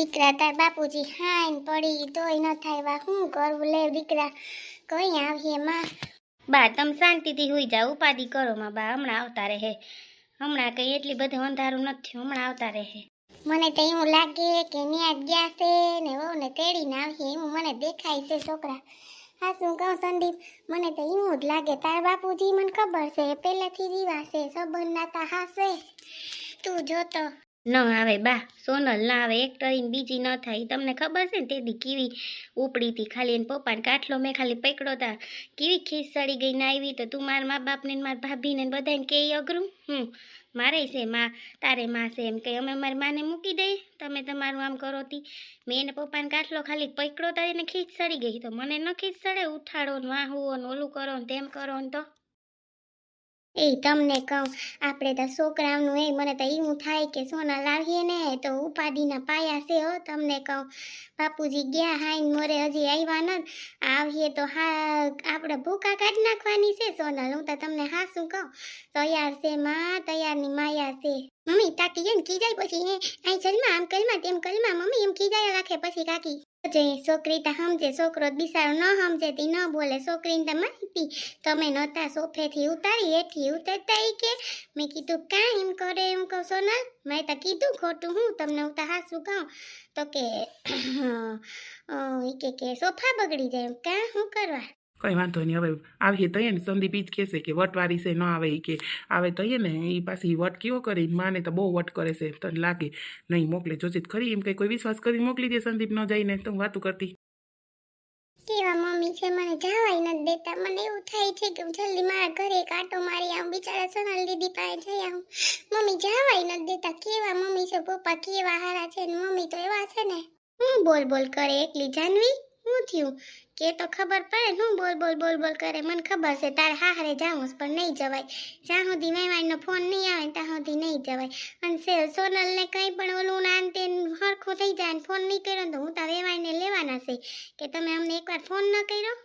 દીકરા તાર બાપુજી હાઈન પડી તોય ન થાય. વા શું કરવું લે દીકરા કઈ આવીએ માં? બા તમે શાંતિથી હોઈ જાઓ ઉપાધિ કરો માં બા હમણાં આવતા રહે. હમણાં કઈ એટલી બધું અંધારું નથી હમણાં આવતા રહે. મને તો એવું લાગે કે ન્યા ગયા છે ને વહુ ને તેડીને આવીએ એવું મને દેખાય છે છોકરા. હા શું કહું સંદીપ? મને તો એવું જ લાગે તાર બાપુજી મને ખબર છે પહેલેથી દીવા છે સંબંધ નાતા હાસે. તું જોતો ન આવે. બા, સોનલ, ના આવે. એક ટ્રેન બીજી ન થાય. તમને ખબર છે ને તેદી કેવી ઉપડી હતી ખાલી એને પપ્પાને કાટલો મેં ખાલી પકડો તા. કેવી ખીસ સડી ગઈ ને આવી તો તું મારા મા બાપને મારા ભાભીને બધાને કે અઘરું? હું મારે છે માં, તારે માં છે એમ કે અમે મારી માને મૂકી દઈએ. તમે તમારું આમ કરો તી. મેં એને પપ્પાને કાટલો ખાલી પકડો તા એને ખીચ સડી ગઈ. તો મને ન ખીચ સડે ઉઠાડો ને વાહવો ને ઓલું કરો ને તેમ કરો ને તો. એ તમને કહું, આપણે તો છોકરાઓનું એ, મને તો એવું થાય કે સોના લાવીએ ને, તો ઉપાધિના પાયા છે હો, તમને કહું. બાપુજી ગયા હાઈન, મોરે હજી આવ્યા ન આવીએ તો હા, આપણે ભૂકા કાઢી નાખવાની છે સોનલ, હું તો તમને હા શું કહું. તૈયાર છે માં, તૈયારની માયા છે. મમ્મી તાકી એમ ખીજાય પછી એ અહીં ચલમાં આમ કલમાં, તેમ કલમાં, મમ્મી એમ ખીજાય રાખે પછી કાકી. જે છોકરી તો સમજે છોકરો બિસારો ન સમજે તે ન બોલે, છોકરીને તો માહિતી. તમે નહોતા સોફેથી ઉતારી, એથી ઉતરતા ઈ કે, મેં કીધું કાં એમ કરે એમ કહું સોનલ. મેં તો કીધું ખોટું હું તમને હું તો હાસું કહું. તો કે કે કે સોફા બગડી જાય એમ. કાં શું કરવા? કઈ વાંધો નહીં. હવે આવીએ તો ને સંદીપ જ કહેશે કે વટવારી છે, ન આવે એ કે. આવે તો ને એ પાછી વટ કેવો કરે? માને તો બહુ વટ કરે છે. તને લાગે નહીં મોકલે જોશે ખરી. એમ કંઈ કોઈ વિશ્વાસ કરી મોકલી દે સંદીપ ન જઈને. તો હું વાતું કરતી. કેવા મમ્મી છે? મને જવાય નથી દેતા. મને એવું થાય છે કે જલ્દી મારા ઘરે એક આટો મારી આવું, બિચારા સોનલ દીદી પાસે જઈ આવું. મમ્મી જવાય નથી દેતા. કેવા મમ્મી છે? પપ્પા કેવા હારા છે? ને મમ્મી તો એવા છે ને. હું બોલ બોલ કરે એકલી જાનવી? હું થયું? કે તો ખબર પડે હું બોલ બોલ બોલ બોલ કરે, મને ખબર છે તારે હારે જાઉં પણ નહીં જવાય. જ્યાં સુધી મહેમાનનો ફોન નહીં આવે ત્યાં સુધી નહીં જવાય. અને સોનલને કંઈ પણ ઓલું નાન તે હરખું થઈ જાય ને ફોન નહીં કર્યો તો હું તો વેવાઈને લેવાના છે. કે તમે અમને એકવાર ફોન ન કર્યો?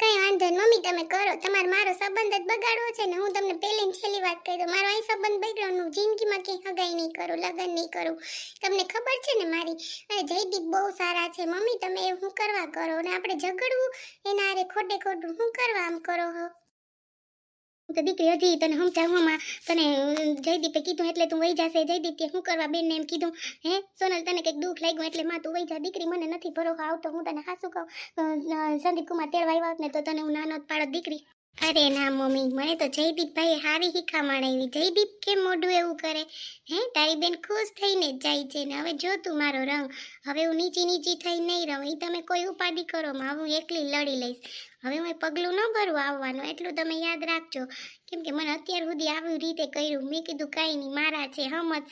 કઈ વાંધો નહીં મમ્મી, તમે કરો. તમારે મારો સંબંધ જ બગાડવો છે ને. હું તમને પહેલી છેલ્લી વાત કહી દઉં. મારો અહીં સંબંધ બગડ્યો હું જિંદગીમાં ક્યાંય હગાઈ નહીં કરું, લગ્ન નહીં કરું. તમને ખબર છે ને મારી? અને જયદીપ બહુ સારા છે. મમ્મી, તમે શું કરવા કરો? ને આપણે ઝઘડવું? એના હારે ખોટે ખોટું શું કરવા આમ કરો હું? તો દીકરી હજી તને સમજાવવામાં તને જયદીપે કીધું એટલે તું વહી જશે. જયદીપ કે શું કરવા બેનને એમ કીધું, હે, સોનલ, તને કંઈક દુઃખ લાગ્યું એટલે માં તું વહી જા. દીકરી મને નથી ભરોસો આવતો. હું તને હાસું કહું? સંદીપ કુમાર તેડવા આવ્યા ને તો તને હું નાનો જ પાડત દીકરી. અરે ના, મમ્મી, મને તો જયદીપભાઈ હારી હિખા આવી જયદીપ કેમ મોઢું એવું કરે? હે, તારી બેન ખુશ થઈને જાય છે ને. હવે જો તું મારો રંગ. હવે હું નીચી નીચી થઈ નહીં રહું. એ તમે કોઈ ઉપાધિ કરો માં હું એકલી લડી લઈશ. હવે હું પગલું ન ભરું આવવાનું. એટલું તમે યાદ રાખજો. કેમ કે મને અત્યાર સુધી આવી રીતે કર્યું. મેં કીધું, કાંઈ નહીં, મારા છે હમત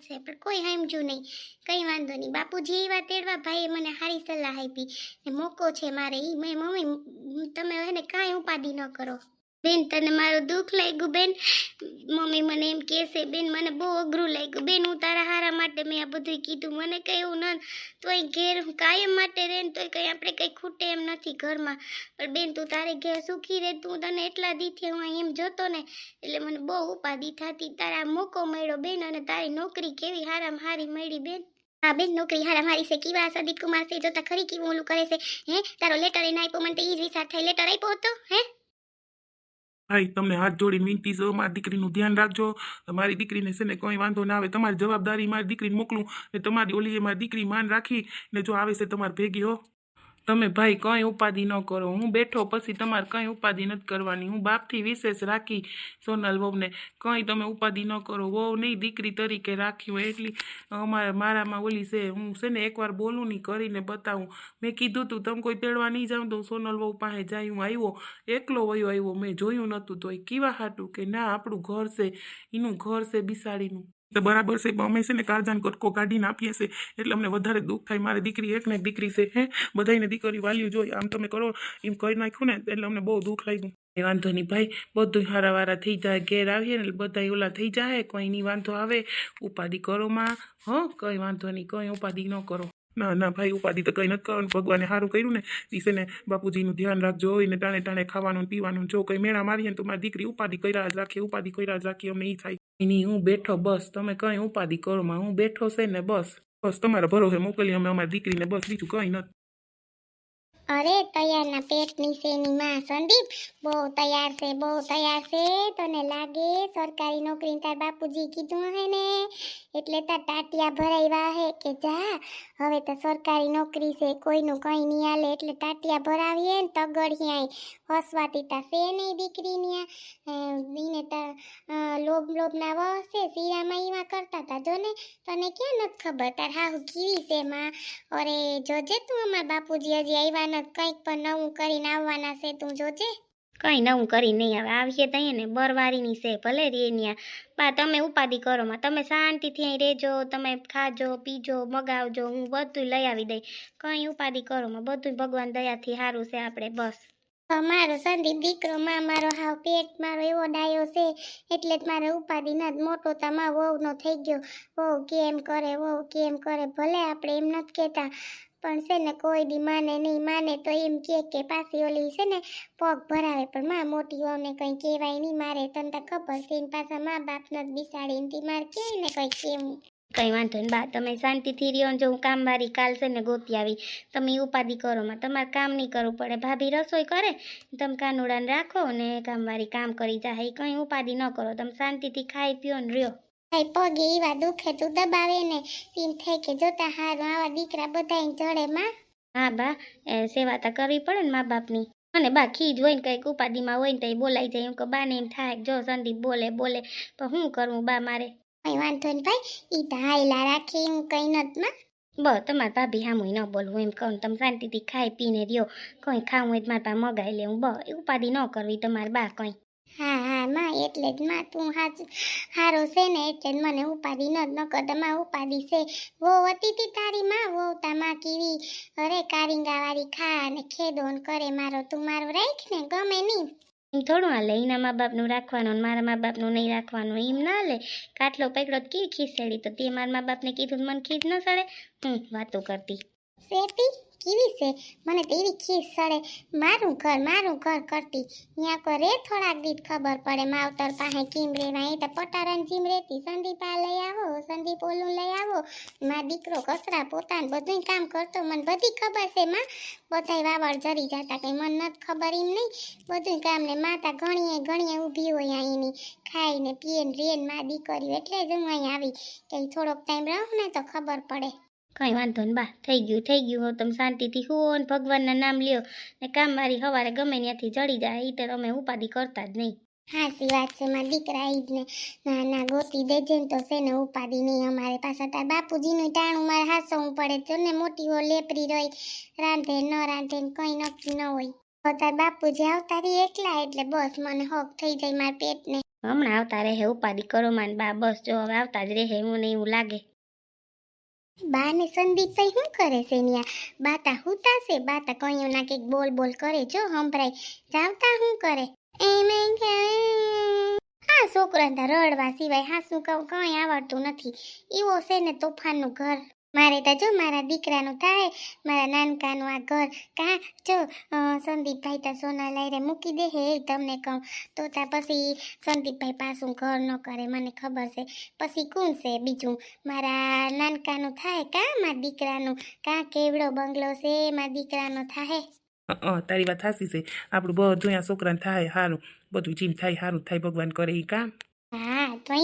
છે પણ કોઈ સમજ્યું નહીં. કંઈ વાંધો નહીં બાપુજી એવા તેડવા ભાઈએ મને સારી સલાહ આપી મોકો છે મારે એ મેં, મમ્મી, તમે એને કાંઈ ઉપાધિ ન કરો. બેન, તને મારું દુઃખ લાગ્યું, બેન? મમ્મી મને એમ કહેશે, બેન, મને બહુ અઘરું લાગ્યું. બેન, હું તારા હારા માટે મેં આ બધું કીધું. મને એવું ન તોય ઘેર કાયમ માટે રહે ને તોય કંઈ આપણે કંઈ ખૂટે એમ નથી ઘરમાં. પણ બેન, તું તારે ઘેર સુખી રહે, તું તને એટલા દીથી હું એમ જોતો ને, એટલે મને બહુ ઉપાધિ થતી. તારા મોકો મળ્યો, બેન, અને તારી નોકરી કેવી હારામાં હારી મળી, બેન. હા, બેન, નોકરી હારા મારી છે. કેવા સદીપ કુમાર છે, જોતા ખરી કેવું ઓલું કરે છે, હે? તારો લેટર એને આપ્યો, મને તો એ જ વિચાર થાય લેટર આપ્યો હતો, હે? ભાઈ તમને હાથ જોડી વિનંતી છે મારી દીકરીનું ધ્યાન રાખજો. મારી દીકરીને છે ને કંઈ વાંધો ના આવે, તમારી જવાબદારી મારી દીકરીને મોકલું ને તમારી ઓલીએ મારી દીકરી માન રાખી ને જો આવે છે તમારે ભેગી, હો. તમે ભાઈ કંઈ ઉપાધિ ન કરો. હું બેઠો પછી તમારે કંઈ ઉપાધિ નથી કરવાની. હું બાપથી વિશેષ રાખી સોનલ વહુને, કંઈ તમે ઉપાધિ ન કરો. વહુ નહીં દીકરી તરીકે રાખી હોય એટલી અમારે, મારામાં ઓલી છે, હું છે ને એકવાર બોલું નહીં કરીને બતાવું. મેં કીધું તું, તમે કોઈ તેડવા નહીં જાઉં તો સોનલ વહુ પાસે જાય. હું આવ્યો, એકલો વયો આવ્યો. મેં જોયું નહોતું તો એ કેવા હાટું કે ના, આપણું ઘર છે એનું ઘર છે બિસાડીનું. તો બરાબર છે અમે છે ને કારજાન કટકો કાઢીને આપીએ છીએ. એટલે અમને વધારે દુઃખ થાય, મારી દીકરી એક ને દીકરી છે, હે? બધાને દીકરી વાલ્યું જોઈએ, આમ તમે કરો, એમ કરી નાખ્યું ને, એટલે અમને બહુ દુઃખ લાગ્યું. એ વાંધો નહીં ભાઈ બધું હારા વારા થઈ જાય, ઘેર આવીએ ને બધા ઓલા થઈ જાય કોઈ નહીં વાંધો આવે, ઉપાધિ કરો માં, હો? કંઈ વાંધો નહીં, કંઈ ઉપાધિ ન કરો. ના ના, ભાઈ, ઉપાધિ તો કંઈ નથી કરવાનું. ભગવાને સારું કર્યું ને. ઈ છે ને, બાપુજીનું ધ્યાન રાખજો, એને ટાણે ટાણે ખાવાનું પીવાનું જો કંઈ મેળા મારીએ ને તો મારી દીકરી ઉપાધિ કર્યા જ રાખે, ઉપાધિ કર્યા જ રાખી, અમને એ થાય. નહીં હું બેઠો, બસ, તમે કંઈ ઉપાધિ કરો, માં, હું બેઠો છે ને, બસ. બસ, તમારા ભરોસે મોકલી અમે અમારી દીકરીને બસ, બીજું કંઈ નથી. અરે, તૈયારના પેટ નીચેની માં સંદીપ. બહુ તૈયાર છે, બહુ તૈયાર છે. તને લાગે સરકારી નોકરી તાર બાપુજી કીધું હે ને? એટલે તાર ટાટિયા ભરાવ્યા હે કે જા. હવે તો સરકારી નોકરી છે, કોઈનું કંઈ નહીં હાલે. એટલે ટાટિયા ભરાવીએ ને તગડિયાય. હસવાતી તા સે નહીં દીકરીની એને તા લોભ લોભના વસે છે એવા કરતા તા. જો ને તને ક્યાં નથી ખબર? તાર હાહુ કીવી છે માં? અરે, જોજે તું અમાર બાપુજી, હજી આવ્યા નથી. કંઈક પણ નવું કરીને આવવાના છે તું જોજે. કંઈ નવું કરી નહીં આવે. આવીએ તો અહીંયા ને બરવારીની છે, ભલે રે ન્યા. બા, તમે ઉપાધિ કરો માં. તમે શાંતિથી અહીં રહેજો, તમે ખાજો, પીજો, મગાવજો. હું બધું લઈ આવી દઈ. કંઈ ઉપાધિ કરો માં. બધું ભગવાન દયાથી સારું છે આપણે, બસ. મારો સંદીપ દીકરો, માં મારો હાવ પેટ, મારો એવો ડાયો છે, એટલે જ મારે ઉપાધિ ના મોટો તમા વહુનો થઈ ગયો. વહુ કેમ કરે, વહુ કેમ કરે, ભલે આપણે એમ નથી કહેતા, પણ છે ને કોઈ દી માને નહીં, માને તો એમ કે કે પાછી ઓલી છે ને પગ ભરાવે, પણ માં મોટી વહુને કંઈ કહેવાય નહીં, મારે તને તો ખબર છે પાછા મા બાપ નથી બિસાડીને તી, મારે કે ને કંઈ કેવું કંઈ વાંધો નહીં. બા તમે શાંતિથી રહ્યો ને જો હું કામવાળી કાલ છે ને ગોતી આવી. તમે ઉપાધિ કરો માં તમારે કામ નહીં કરવું પડે. ભાભી રસોઈ કરે તમે કાનુડાને રાખો ને કામવાળી કામ કરી જાય. કંઈ ઉપાધિ ન કરો. તમે શાંતિથી ખાઈ પીઓ ને રહ્યો. ભાઈ પગે એવા દુખે તું દબાવે ને એમ થાય કે જોતા હારું આવા દીકરા બધા જડે માં. હા બા એ સેવા તો કરવી પડે ને મા બાપની અને બા ખીજ હોય ને કંઈક ઉપાધિમાં હોય ને તો એ બોલાઈ જાય. એમ કે બાને એમ થાય જો સંદીપ બોલે બોલે પણ શું કરવું બા મારે? કઈ વાંધો નહીં ભાઈ. ઈ તો હાયલા રાખી હું કઈ નતમાં. બસ તમારા ભાભી સામું ન બોલવું એમ કહું તમે શાંતિથી ખાઈ પીને રહ્યો. કંઈ ખાવું હોય મારા પા મગાઈ લેવું બસ ઉપાધિ ન કરવી તમારે બા કંઈ. હા હા માં એટલે જ માં તું હાચ હારો છે ને એટલે જ મને ઉપાધિ ન ન કરતા માં ઉપાધિ છે. વો હતી તી તારી માં વો માં કેવી અરે કારિંગા વાળી ખા ને ખેદોન કરે મારો તું મારું રાખ ને ગમે નહીં. એમ થોડું હાલે. એના મા બાપનું રાખવાનું ને મારા મા બાપનું નહીં રાખવાનું, એમ ના લે કાટલો પકડો કે ખીસેડી. તો તે મારા મા બાપને કીધું મને ખીજ ન સડે. હું વાતો કરતી. શેતી કેવી છે? મને તેવી ખીસ સડે. મારું ઘર મારું ઘર કરતી. ત્યાં કરે થોડાક દીધ ખબર પડે. માવતર પાસે કેમ રેવા એ તો પટારણ જીમ રેતી સંદીપ લઈ આવો, સંદીપ ઓલું લઈ આવો. મારો દીકરો કસરા પોતાને બધું કામ કરતો. મને બધી ખબર છે, માં. બધાય વાવડ જરી જતા. કંઈ મને નથી ખબર એમ નહીં. બધું કામ ને માતા ઘણીએ ઘણીએ ઊભી હોય અહીં એની. ખાઈને પીએ ને રે ને મા દીકરીઓ. એટલે જ હું અહીં આવી. કે થોડોક ટાઈમ રહું ને તો ખબર પડે. કંઈ વાંધો ને બા થઈ ગયું થઈ ગયું. હવે તમે શાંતિથી હુઓ ને ભગવાનના નામ લ્યો. ને મારી સવારે ગમે ત્યાંથી જડી જાય એ તો તમે ઉપાધિ કરતા જ નહીં. હાસી વાત છે મારા દીકરા ઈ જ ને. ના ના ગોતી દેજે ને તો છે ને ઉપાડી નહીં. અમારે પાછા તાર બાપુજીનું ટાણું મારે હાસવું પડે તો ને મોટી હો લેપરી રહી. રાંધે ન રાંધે ને કંઈ નક્કી ન હોય. તાર બાપુજી આવતા રહી એકલા એટલે બસ મને હોક થઈ જાય મારા પેટને. હમણાં આવતા રહે ઉપાડી કરો માન બા બસ જો હવે આવતા જ રહે મને એવું લાગે. બા ને સંદીપ ભાઈ શું કરે છે ન્યા? બાતા હુતા છે, બાતા કયો ના કંઈક બોલ બોલ કરે જો હંભરાય જાવતા શું કરે? એમ હા છોકરા રડવા સિવાય હા શું કહું કંઈ આવડતું નથી. એવો છે ને તોફાનનું ઘર. મારે તો જો મારા દીકરાનું થાય, મારા નાનકાનું આ ઘર. કા, જો સંદીપભાઈ તો સોના લઈને મૂકી દે હે તમને કહું. તો તા પછી સંદીપભાઈ પાછું ઘર ન કરે, મને ખબર છે. પછી કોણ છે બીજું? મારા નાનકાનું થાય કા મારા દીકરાનું? કા કેવડો બંગલો છે મારા દીકરાનો થાય તારી વાત સાચી છે. આપણું બધું અહીંયા છોકરાને થાય સારું બધું જીમ થાય સારું થાય, ભગવાન કરે એ કામ હા તો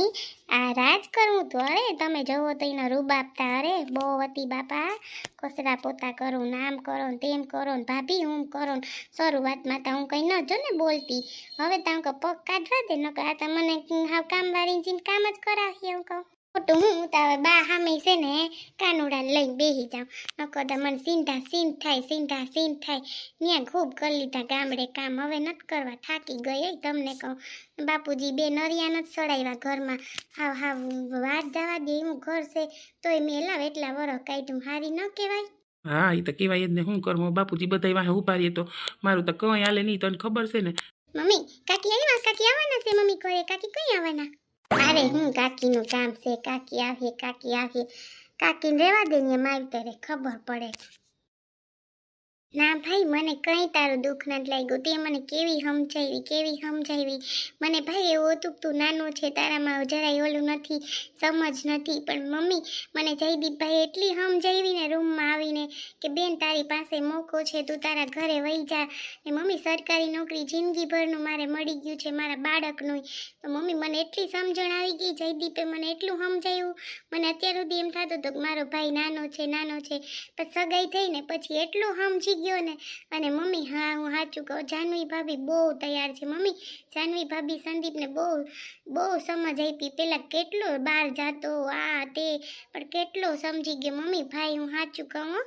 આ રાજ કરવું તો અરે તમે જોવો તો એના રૂબ આપતા અરે, બહુ હતી બાપા. કસરા પોતા કરો, નામ કરો ને તેમ કરો ને ભાભી હું કરો. ને શરૂઆતમાં તો હું કંઈ ન જો ને બોલતી. હવે તો હું પગ કાઢવા દે, નકર આ તો મને હાવ કામવાળી જીને કામ જ કરાવીએ હું કહું. ખોટું હું તારે બા સામે છે ને કાનુડા લઈને બેસી જાઉં. નકો તો મને સીંધા સીન થાય સીંધા સીન થાય. ત્યાં ખૂબ કરી લીધા ગામડે કામ. હવે નથી કરવા થાકી ગઈ તમને કહું. બાપુજી બે નરિયા નથી સડાવ્યા ઘરમાં. હાવ હાવ વાત જવા દે એવું ઘર છે. તોય મેં લાવ એટલા વરસ કાઢ્યું. હારી ન કહેવાય? હા એ તો કહેવાય જ ને. શું કરવું બાપુજી બધા વાહે રહીએ તો મારું તો કંઈ હાલે નહીં. તને ખબર છે ને? મમ્મી કાકી આવ્યા કાકી આવવાના છે મમ્મી ઘરે? કાકી કઈ આવવાના અરે હું કાકીનું કામ છે, કાકી આવીએ કાકી આવીએ કાકીને રહેવા દે મારી તારે ખબર પડે. ના ભાઈ, મને કંઈ તારું દુઃખ નથી લાગ્યું. તે મને કેવી સમજાવી કેવી સમજાવી? મને ભાઈ એવું હતું કે તું નાનો છે, તારામાં જરાય ઓલું નથી, સમજ નથી. પણ મમ્મી, મને જયદીપભાઈ એટલી સમજાવીને રૂમમાં આવીને કે બેન, તારી પાસે મોકો છે, તું તારા ઘરે વહી જા. ને મમ્મી, સરકારી નોકરી જિંદગીભરનું મારે મળી ગયું છે, મારા બાળકનું. તો મમ્મી, મને એટલી સમજણ આવી ગઈ, જયદીપે મને એટલું સમજાવ્યું મને અત્યાર સુધી એમ થતું હતું કે મારો ભાઈ નાનો છે નાનો છે. પણ સગાઈ થઈને પછી એટલું સમજી ગયો ને અને મમ્મી, હા, હું સાચું કહું, જાનવી ભાભી બહુ તૈયાર છે. મમ્મી, જાનવી ભાભી સંદીપને બહુ બહુ સમજ આપી. પેલા કેટલો બહાર જાતો, આ તે, પણ કેટલો સમજી ગયો. મમ્મી, ભાઈ, હું સાચું કહું.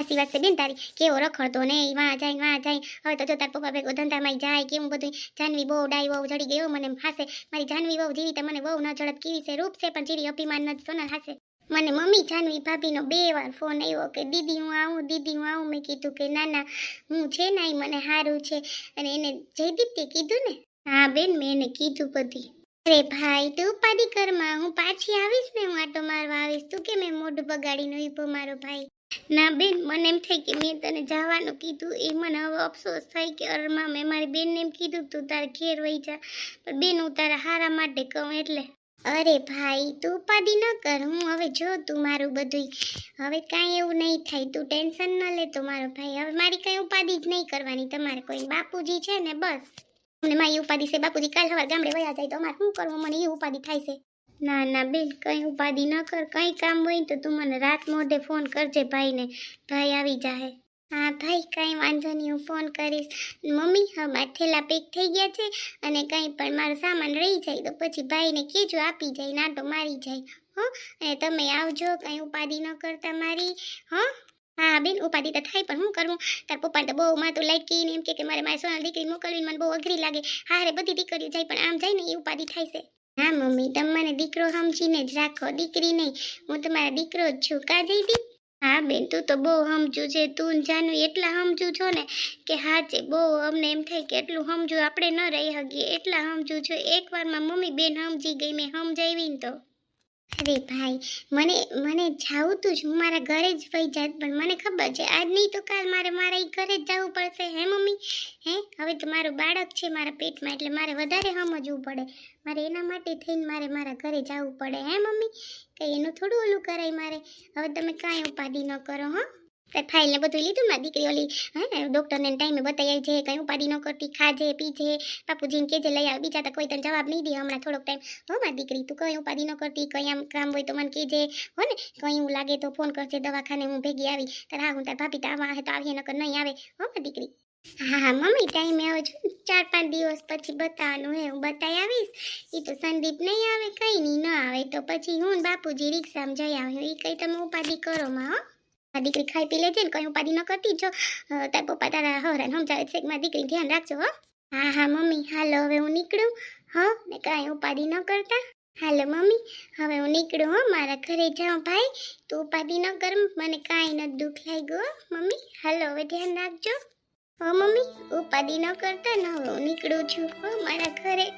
સાચી વાત છે બેન તારી. કેવો રખડતો ને વાં જાય વાં જાય. હવે તો જો તાર પપ્પા ભેગો ધંધામાં જાય, કેવું બધું. જાનવી બહુ ડાઈ બહુ જડી ગયો મને હાસે. મારી જાનવી બહુ જીવી તો મને બહુ ન જડત. કેવી છે? રૂપ છે, પણ જીરી અભિમાન નથી સોનલ હાસે. મને મમ્મી જાનવી ભાભીનો બે વાર ફોન આવ્યો કે, દીદી, હું આવું, દીદી, હું આવું. મેં કીધું કે ના ના હું છે ને ઈ મને સારું છે. અને એને જયદીપ્તે કીધું ને? હા બેન, મેં એને કીધું બધી અરે ભાઈ, તું ઉપાધિ કરમાં હું પાછી આવીશ ને, હું આટો મારવા આવીશ. તું કે મેં મોઢું બગાડીને ઈભો મારો ભાઈ? ના બેન, મને એમ થાય કે મેં તને જવાનું કીધું. એ મને હવે અફસોસ થાય કે અરમાં મેં મારી બેનને એમ કીધું તું તારે ઘેર વહી જા. પણ બેન, હું તારા હારા માટે કહું, એટલે. અરે ભાઈ, તું ઉપાધિ ન કર. હું હવે જો તું મારું બધું હવે કાંઈ એવું નહીં થાય. તું ટેન્શન ન લેતો મારો ભાઈ. હવે મારી કાંઈ ઉપાધિ જ નહીં કરવાની. તમારે કોઈ બાપુજી છે ને બસ. મને મારી ઉપાધિ છે. બાપુજી કાલ સવાર ગામડે વયા જાય તો અમારે શું કરવું? મને એ ઉપાધિ થાય છે. ના ના, બેન, કંઈ ઉપાધિ ન કર. કંઈ કામ હોય તો તું મને રાત મોઢે ફોન કરજે ભાઈને. ભાઈ આવી જાહે. હા, ભાઈ, કંઈ વાંધો નહીં, હું ફોન કરીશ. મમ્મી, હા મારા થેલા પેક થઈ ગયા છે અને કંઈ પણ મારો સામાન રહી જાય તો પછી ભાઈને કહેજો, આપી જાય નાટો મારી જાય. હો, અને તમે આવજો, કંઈ ઉપાધિ ન કરતા મારી. હો? હા, બેન, ઉપાધિ તો થાય, પણ હું કરવું તાર પપ્પાને તો બહુ માતું લાગી ને એમ કે મારે મારી સોના દીકરી મોકલવી મને બહુ અઘરી લાગે. હારે બધી દીકરીઓ જાય, પણ આમ જાય ને એ ઉપાધિ થાય છે. હા, મમ્મી, તમે મને દીકરો સમજીને જ રાખો, દીકરી નહીં. હું તમારા દીકરો જ છું. કા જઈતી હા બેન, તું તો બહુ સમજુ છે. તું જાનુ એટલા સમજુ છો ને કે હા છે બહુ અમને એમ થાય કે એટલું સમજુ આપણે ન રહી શકીએ. એટલા સમજુ છો. એકવારમાં મમ્મી બેન સમજી ગઈ, મેં સમજાવી ને તો. અરે ભાઈ, મને મને જાવું તું જ હું મારા ઘરે જ વહી જાત પણ મને ખબર છે, આજ નહીં તો કાલ મારે મારા એ ઘરે જ જવું પડશે, હે મમ્મી? હે? હવે તો મારું બાળક છે મારા પેટમાં, એટલે મારે વધારે સમજવું પડે. મારે એના માટે થઈને મારે મારા ઘરે જવું પડે, હે મમ્મી? કંઈ એનું થોડું ઓલું કરાય મારે. હવે તમે કાંઈ ઉપાધિ ન કરો, હો. તે ફાઇલને બધું લીધું મારી દીકરી ઓલી, હે ડૉક્ટરને ટાઈમે બતાવી છે, કંઈ ઉપાડી ન કરતી, ખાજે, પીજે, બાપુજીને કેજે લઈ આવે, બીજા તો કોઈ તને જવાબ નહીં દે, હમણાં થોડોક ટાઈમ હો મારી દીકરી, તું કંઈ ઉપાડી ન કરતી, કંઈ આમ કામ હોય તો મને કહેજે, હો ને, કંઈ હું લાગે તો ફોન કરજે, દવાખાને હું ભેગી આવી, તાર હા હું તાર ભાભી તો આવા તો આવીએ, નકર નહીં આવે. હો મારી દીકરી. હા હા, મમ્મી ટાઈમે આવજો ચાર પાંચ દિવસ પછી બતાવવાનું, હે, હું બતાવી આવીશ એ તો સંદીપ નહીં આવે, કંઈ નહીં, ન આવે, તો પછી હું બાપુજી રિક્ષામાં જઈ આવ્યો એ કંઈ તમે ઉપાધિ કરો માં, હો. આ દીકરી ખાઈ પી લેજે ને કંઈ ઉપાધિ ન કરતી. જો તારા પપ્પા તારા હવરાને સમજાવે છે કે દીકરી ધ્યાન રાખજો, હો. હા હા, મમ્મી. હાલો, હવે હું નીકળું, હો. ને કાંઈ ઉપાધિ ન કરતા. હાલો, મમ્મી. હવે હું નીકળું, હો. મારા ઘરે જાઉં, ભાઈ. તું ઉપાધિ ન કર, મને કાંઈ નથી દુઃખ લાગ્યું મમ્મી. હાલો, હવે ધ્યાન રાખજો. હો, મમ્મી. ઉપાધિ ન કરતા ને હવે હું નીકળું છું, હો. મારા ઘરે